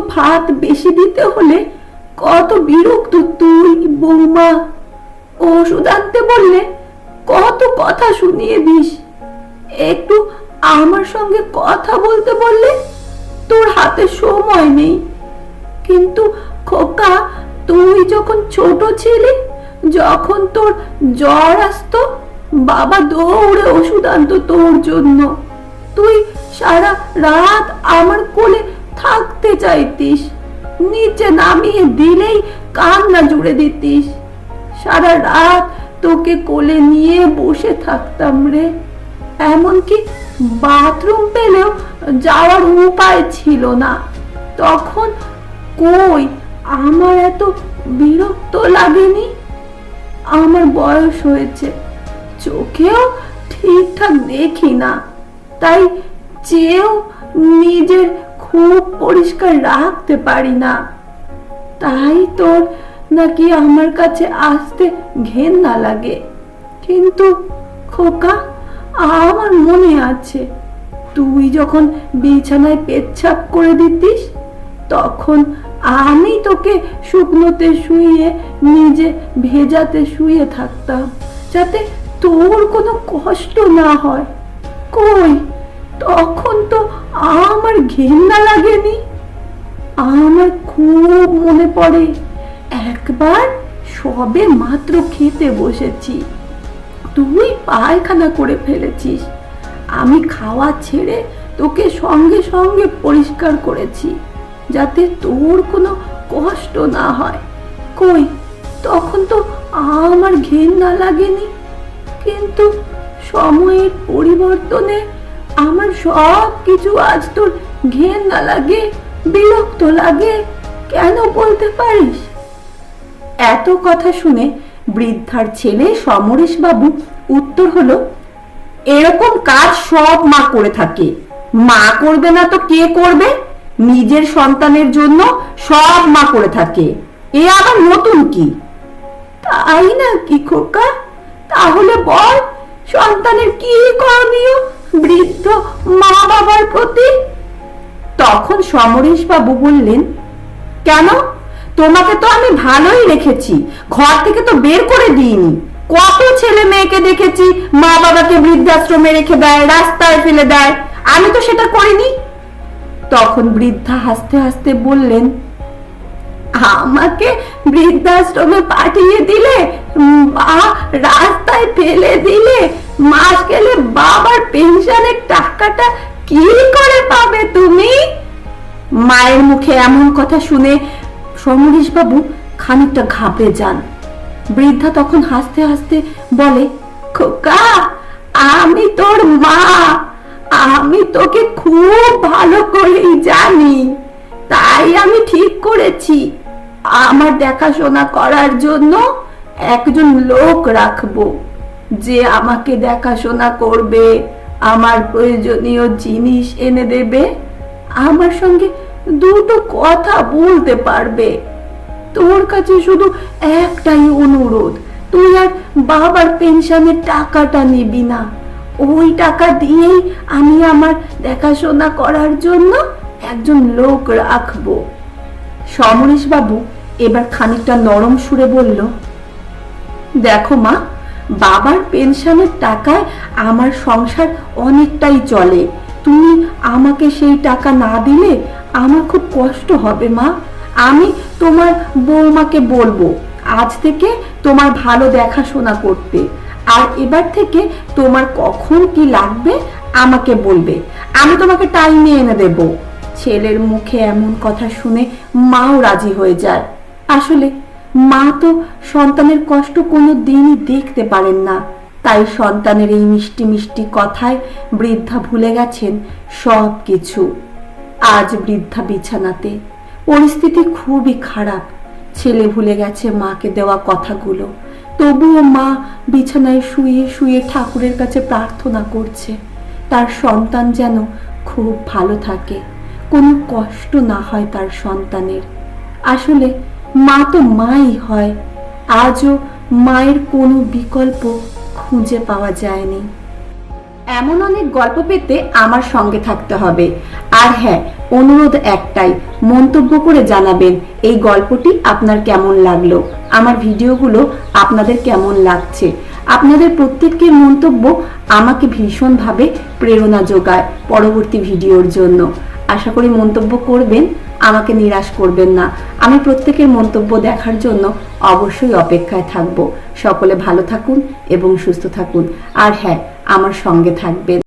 ভাত বেশি দিতে হলে কত বিরক্ত তুই বৌমা। ওষুধ আনতে বললে কত কথা শুনিয়ে দিস। একটু আমার সঙ্গে কথা বলতে বললে তোর হাতে সময় নেই। কিন্তু খোকা, তুই যখন ছোট ছিলি, যখন তোর জ্বর আসতো, বাবা দৌড়ে ওষুধ আনতো তোর জন্য। তুই সারা রাত আমার কোলে চাইতিস। নিচে নামিয়ে দিলেই কান্না জুড়ে দিতিস। সারা রাত তোকে কোলে নিয়ে বসে থাকতাম রে। এমনকি বাথরুম পেলেও যাওয়ার উপায় ছিল না। তখন কই আমার এত বিরক্ত লাগেনি? আমার বয়স হয়েছে, চোখেও ঠিকঠাক দেখি না। তাই চেয়েও নিজের খুব পরিষ্কার রাখতে পারি না। তাই তোর নাকি আমার কাছে আসতে ঘেন্না লাগে। কিন্তু খোকা, আমার মনে আছে, তুই যখন বিছানায় পেচ্ছাপ করে দিতিস, তখন আমি তোকে শুকনোতে শুয়ে নিজে ভেজাতে শুয়ে থাকতাম, যাতে তোর কোনো কষ্ট না হয়। কই? তখন তো আমার ঘেন্না লাগেনি। আমার খুব মনে পড়ে, একবার সবে মাত্র খেতে বসেছি। তুই পায়খানা করে ফেলেছিস। আমি খাওয়া ছেড়ে তোকে সঙ্গে সঙ্গে পরিষ্কার করেছি, যাতে তোর কোনো কষ্ট না হয়। কই, তখন তো আমার ঘেন্না লাগেনি। কিন্তু সময়ের পরিবর্তনে আমার সব কিছু আজ তোর ঘেন্না লাগে, বিরক্ত লাগে, কেন বলতে পারিস? এত কথা শুনে বৃদ্ধার ছেলে সমরেশ বাবু উত্তর হলো, এরকম কাজ সব মা করে থাকে। মা করবে না তো কে করবে? নিজের সন্তানের জন্য সব মা করে থাকে। এ আবার নতুন কি? তাই না কি খোকা? তাহলে বল, সন্তানের কি করণীয়? বৃদ্ধ মা বাবার প্রতি? তখন সমরেশ বাবু বললেন, কেন? তোমাকে তো আমি ভালোই রেখেছি। ঘর থেকে তো বের করে দিইনি। কত ছেলে মেয়েকে দেখেছি মা বাবাকে বৃদ্ধাশ্রমে রেখে দেয়, রাস্তায় ফেলে দেয়। আমি তো সেটা করিনি। তখন বৃদ্ধা হাসতে হাসতে বললেন, আমাকে বৃদ্ধাশ্রমে পাঠিয়ে দিলে বা কি করে পাবে তুমি? মায়ের মুখে এমন কথা শুনে সমরেশ বাবু খানিকটা ঘাবড়ে যান। বৃদ্ধা তখন হাসতে হাসতে বলে, খোকা, আমি তোর মা। আমি তোকে খুব ভালো করেই জানি। তাই আমি ঠিক করেছি। আমার দেখাশোনা করার জন্য একজন লোক রাখব। যে আমাকে দেখাশোনা করবে। আমার প্রয়োজনীয় জিনিস এনে দেবে, আমার সঙ্গে দুটো কথা বলতে পারবে। তোর কাছে শুধু একটাই অনুরোধ, তুই আর বাবার পেনশনের টাকাটা নিবি না। ওই টাকা দিয়েই আমি আমার দেখাশোনা করার জন্য একজন লোক রাখব। সমরেশ বাবু এবার খানিকটা নরম সুরে বলল, দেখো মা বাবার পেনশনের টাকায় আমার সংসার অনেকটাই চলে। তুমি আমাকে সেই টাকা না দিলে আমার খুব কষ্ট হবে, মা। আমি তোমার বৌমাকে বলব, আজ থেকে তোমার ভালো দেখাশোনা করতে। আর এবার থেকে তোমার কখন কি লাগবে আমাকে বলবে। আমি তোমাকে টাইমে এনে দেব। ছেলের মুখে এমন কথা শুনে মাও রাজি হয়ে যায়। আসলে মা তো সন্তানের কষ্ট কোনো দিনই দেখতে পারেন না। তাই সন্তানের এই মিষ্টি মিষ্টি কথায় বৃদ্ধা ভুলে গেছেন সব কিছু আজ বৃদ্ধা বিছানাতে। পরিস্থিতি খুবই খারাপ। ছেলে ভুলে গেছে মাকে দেওয়া কথাগুলো। তবুও মা বিছানায় শুয়ে শুয়ে ঠাকুরের কাছে প্রার্থনা করছে। তার সন্তান যেন খুব ভালো থাকে। কোনো কষ্ট না হয় তার সন্তানের। আসলে মা তো মাই হয়। আজও মায়ের কোনো বিকল্প খুঁজে পাওয়া যায়নি। এমন অনেক গল্প পেতে আমার সঙ্গে থাকতে হবে। আর হ্যাঁ অনুরোধ একটাই, মন্তব্য করে জানাবেন এই গল্পটি আপনার কেমন লাগল, আমার ভিডিওগুলো আপনাদের কেমন লাগছে। আপনাদের প্রত্যেকের মন্তব্য আমাকে ভীষণভাবে প্রেরণা যোগায় পরবর্তী ভিডিওর জন্য। আশা করি মন্তব্য করবেন, আমাকে নিরাশ করবেন না। আমি প্রত্যেকের মন্তব্য দেখার জন্য অবশ্যই অপেক্ষায় থাকব। সকলে ভালো থাকুন এবং সুস্থ থাকুন। আর হ্যাঁ আমার সঙ্গে থাকবেন।